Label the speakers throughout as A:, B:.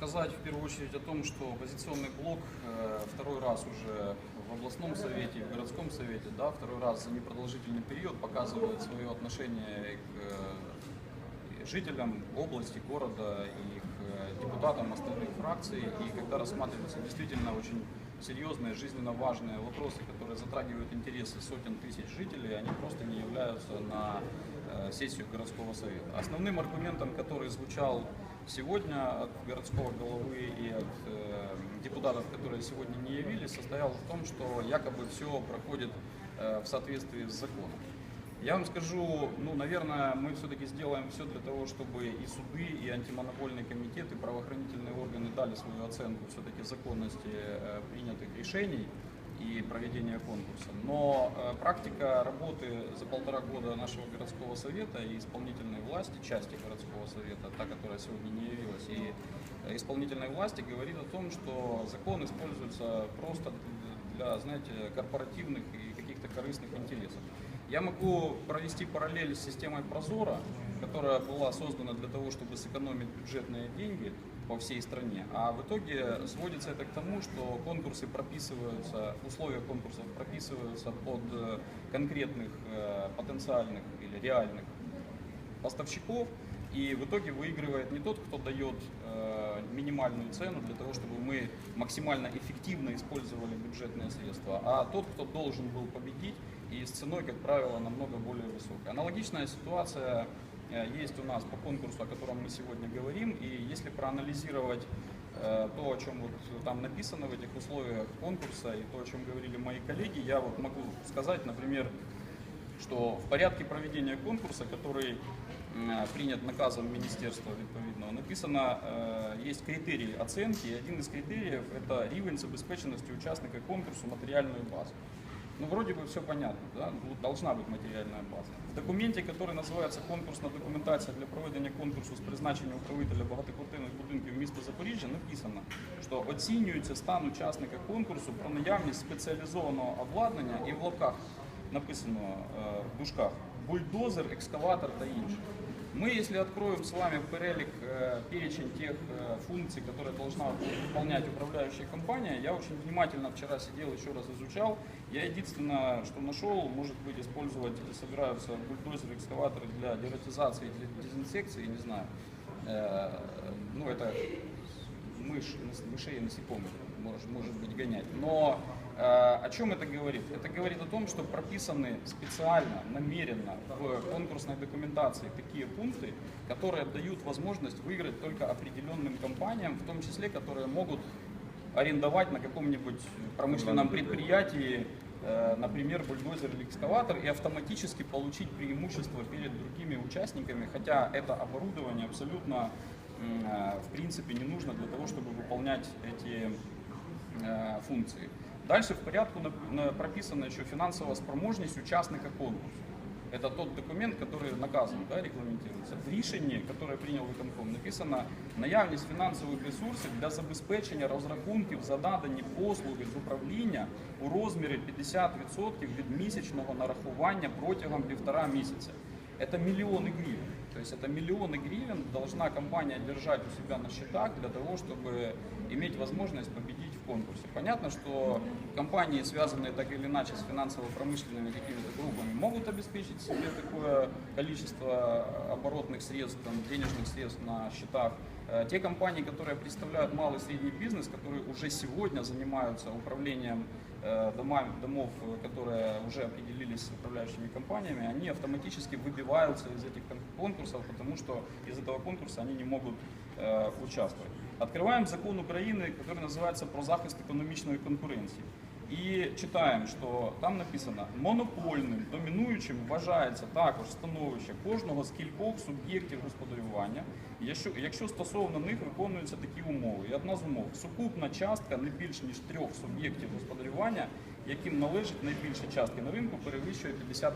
A: сказать в первую очередь о том, что оппозиционный блок э, второй раз уже в областном совете, в городском совете, да, второй раз за непродолжительный период показывает свое отношение к э, жителям области, города и к э, депутатам остальных фракций. И когда рассматриваются действительно очень серьезные, жизненно важные вопросы, которые затрагивают интересы сотен тысяч жителей, они просто не являются на сессию городского совета. Основным аргументом, который звучал сегодня от городского головы и от э, депутатов, которые сегодня не явились, состоял в том, что якобы все проходит э, в соответствии с законом. Я вам скажу, ну, наверное, мы все-таки сделаем все для того, чтобы и суды, и антимонопольный комитет, и правоохранительные органы дали свою оценку все-таки законности э, принятых решений и проведения конкурса. Но э, практика работы за полтора года нашего городского совета и исполнительной власти, части городского совета, та, которая сегодня не явилась, и э, исполнительной власти говорит о том, что закон используется просто для, знаете, корпоративных и каких-то корыстных интересов. Я могу провести параллель с системой Прозора, которая была создана для того, чтобы сэкономить бюджетные деньги по всей стране. А в итоге сводится это к тому, что конкурсы прописываются, условия конкурсов прописываются под э, конкретных э, потенциальных или реальных поставщиков, и в итоге выигрывает не тот, кто дает э, минимальную цену для того, чтобы мы максимально эффективно использовали бюджетные средства, а тот, кто должен был победить, и с ценой, как правило, намного более высокой. Аналогичная ситуация есть у нас по конкурсу, о котором мы сегодня говорим, и если проанализировать э, то, о чем вот там написано в этих условиях конкурса и то, о чем говорили мои коллеги, я вот могу сказать, например, что в порядке проведения конкурса, который э, принят наказом министерства відповідного, написано, есть критерии оценки, и один из критериев это рівень забезпеченості учасника конкурсу материальную базу. Ну, вроде бы все понятно, да? Ну, должна быть материальная база. В документе, который називається конкурсна документація для проведення конкурсу з призначення управителя багатоквартирних будинків міста Запоріжжя, написано, що оцінюється стан учасника конкурсу про наявність спеціалізованого обладнання і в лапках написано е, в дужках бульдозер, екскаватор та інше. Мы, если откроем с вами перелик, э, перечень тех э, функций, которые должна выполнять управляющая компания, я очень внимательно вчера сидел, еще раз изучал. Я единственное, что нашел, может быть, использовать, собираются бульдозеры, экскаваторы для дератизации, для дезинсекции, не знаю. Э, ну, это мышь, мышей и насекомых может, может быть гонять. Но о чем это говорит? Это говорит о том, что прописаны специально, намеренно в конкурсной документации такие пункты, которые дают возможность выиграть только определенным компаниям, в том числе, которые могут арендовать на каком-нибудь промышленном предприятии э, например, бульдозер или экскаватор и автоматически получить преимущество перед другими участниками, хотя это оборудование абсолютно э, в принципе не нужно для того, чтобы выполнять эти Э, функции. Дальше в порядку прописана еще финансовая спроможность участника конкурса. Это тот документ, который наказан, да, регламентируется. В рішенні, которое прийняв виконком, написано наявність фінансових ресурсів для забезпечення розрахунків за надані послуги з управління у розмірі 50% від місячного нарахування протягом півтора місяця. Это миллионы гривен. То есть это миллионы гривен должна компания держать у себя на счетах для того, чтобы иметь возможность победить в конкурсе. Понятно, что компании, связанные так или иначе с финансово-промышленными какими-то группами, могут обеспечить себе такое количество оборотных средств, там, денежных средств на счетах. Э, те компании, которые представляют малый и средний бизнес, которые уже сегодня занимаются управлением Э, домов, которые уже определились с управляющими компаниями, они автоматически выбиваются из этих конкурсов, потому что из этого конкурса они не могут э, участвовать. Открываем закон Украины, который называется «Про захист экономичной конкуренции». І читаємо, що там написано монопольним, домінуючим вважається також становище кожного з кількох суб'єктів господарювання, якщо, якщо стосовно них виконуються такі умови. І одна з умов сукупна частка не більш ніж трьох суб'єктів господарювання, яким належить найбільша частка на ринку, перевищує 50%.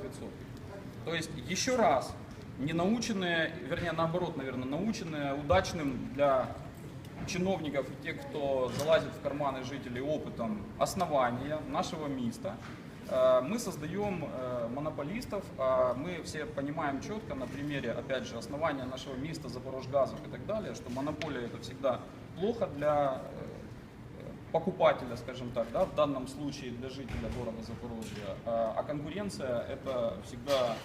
A: Тобто, ще раз, не наученные, вернее, наоборот, наверное, наученные удачным для чиновников и тех, кто залазит в карманы жителей опытом основания нашего места, э, мы создаем э, монополистов, а мы все понимаем четко на примере, опять же, основания нашего места, Запорожгазов и так далее, что монополия это всегда плохо для э, покупателя, скажем так, да, в данном случае для жителя города Запорожья, а конкуренция это всегда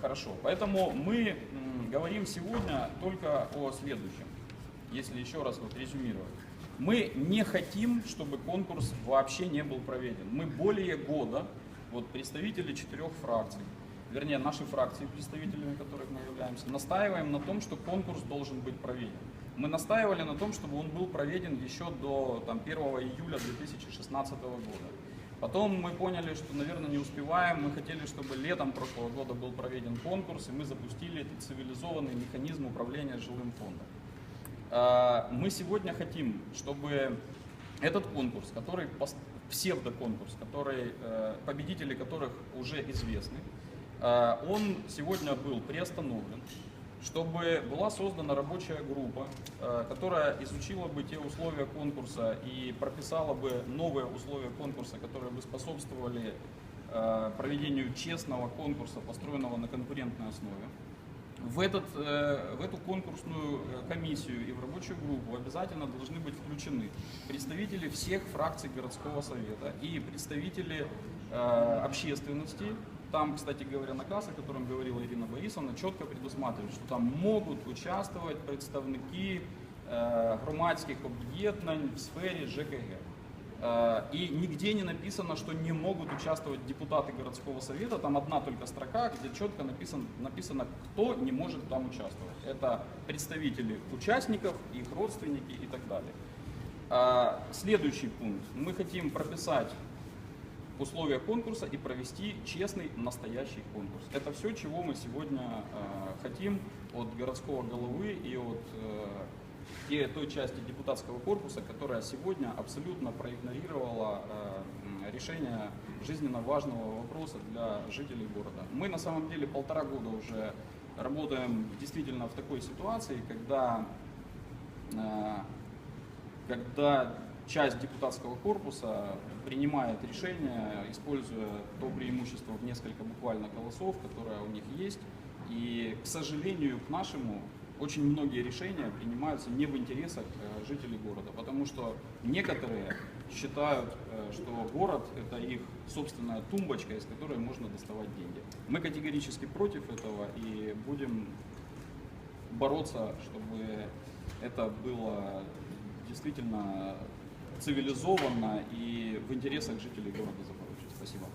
A: хорошо. Поэтому мы говорим сегодня только о следующем, если еще раз вот резюмировать. Мы не хотим, чтобы конкурс вообще не был проведен. Мы более года, вот представители четырех фракций, вернее нашей фракции, представителями которых мы являемся, настаиваем на том, что конкурс должен быть проведен. Мы настаивали на том, чтобы он был проведен еще до там, 1 июля 2016 года. Потом мы поняли, что, наверное, не успеваем. Мы хотели, чтобы летом прошлого года был проведен конкурс, и мы запустили этот цивилизованный механизм управления жилым фондом. А, Мы сегодня хотим, чтобы этот конкурс, который псевдоконкурс, который, э, победители которых уже известны, э, он сегодня был приостановлен, чтобы была создана рабочая группа, э, которая изучила бы те условия конкурса и прописала бы новые условия конкурса, которые бы способствовали э, проведению честного конкурса, построенного на конкурентной основе. В, этот, э, в эту конкурсную э, комиссию и в рабочую группу обязательно должны быть включены представители всех фракций городского совета и представители э, общественности. Там, кстати говоря, наказ, о котором говорила Ирина Борисовна, четко предусматривает, что там могут участвовать представники громадських об'єднань в сфері ЖКГ. Э, И нигде не написано, что не могут участвовать депутаты городского совета. Там одна только строка, где четко написано, написано кто не может там участвовать. Это представители участников, их родственники и так далее. А, Следующий пункт. Мы хотим прописать условия конкурса и провести честный настоящий конкурс. Это все, чего мы сегодня э, хотим от городского головы и от и той части депутатского корпуса, которая сегодня абсолютно проигнорировала э, решение жизненно важного вопроса для жителей города. Мы на самом деле полтора года уже работаем действительно в такой ситуации, когда э, когда часть депутатского корпуса принимает решение, используя то преимущество в несколько буквально голосов, которое у них есть. И, к сожалению, к нашему, очень многие решения принимаются не в интересах э, жителей города, потому что некоторые считают, э, что город это их собственная тумбочка, из которой можно доставать деньги. Мы категорически против этого и будем бороться, чтобы это было действительно цивилизованно и в интересах жителей города Запорожья. Спасибо.